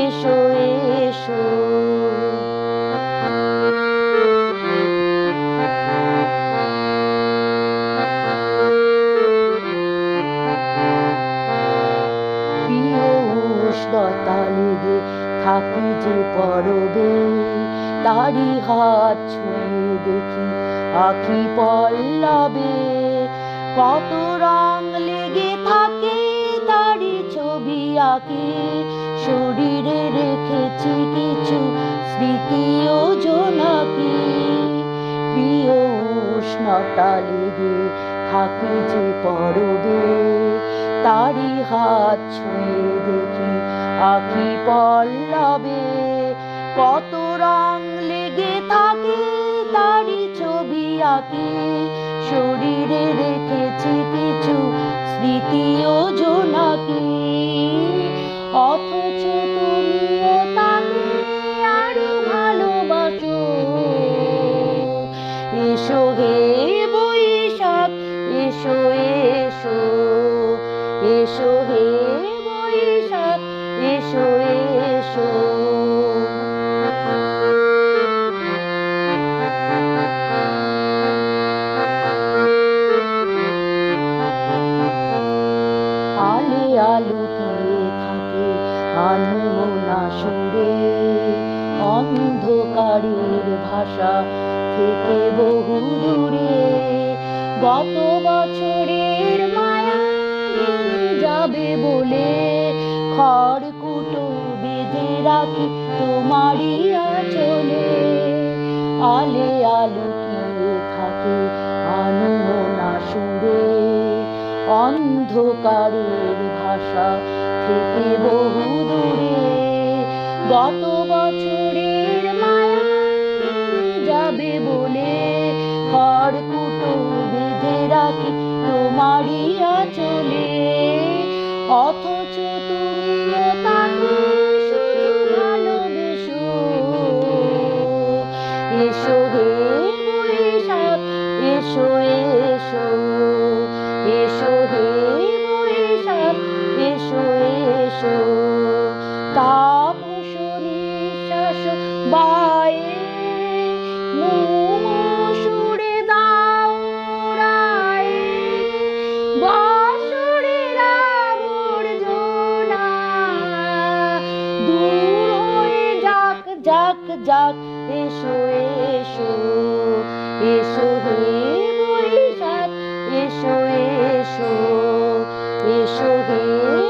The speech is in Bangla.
এসো এসো। উষ্ণতা থাকি যে পরবে, তারি হাত ছুঁয়ে দেখি আখি পল্লবে। কত রং লেগে থাকে তারি ছবি আঁকি, শরীরে উষ্ণতা থাকি যে পরবে তারি হাত ছুঁয়ে দেখি আখি পল্লবে। কত রং লেগে থাকে তারি ছবি আঁকি শরীরে রেখেছি এসো এসো এসো হে বৈশাখ, এসো এসো। আলে আলুকিয়ে থাকে আনমনা সুরে অন্ধকারের ভাষা থেকে বহু দূরে গত বছরের মায়া যাবে বলে খড়কুটো বেঁধে রাখি তোমারই আচলে। আলে আলুকিয়ে থাকে আনমনা সুরে অন্ধকারের ভাষা থেকে বহু দূরে গত বছরের আচলে অথচ তুমিও তাকে শুধু ভালোবেসো। এসো হে বৈশাখ এসো এসো। এসো হে বৈশাখ এসো এসো। তাপস নিঃশ্বাস বায়ে। যাক যাক এসো এসো এসো হে বৈশাখ এসো এসো এসো হে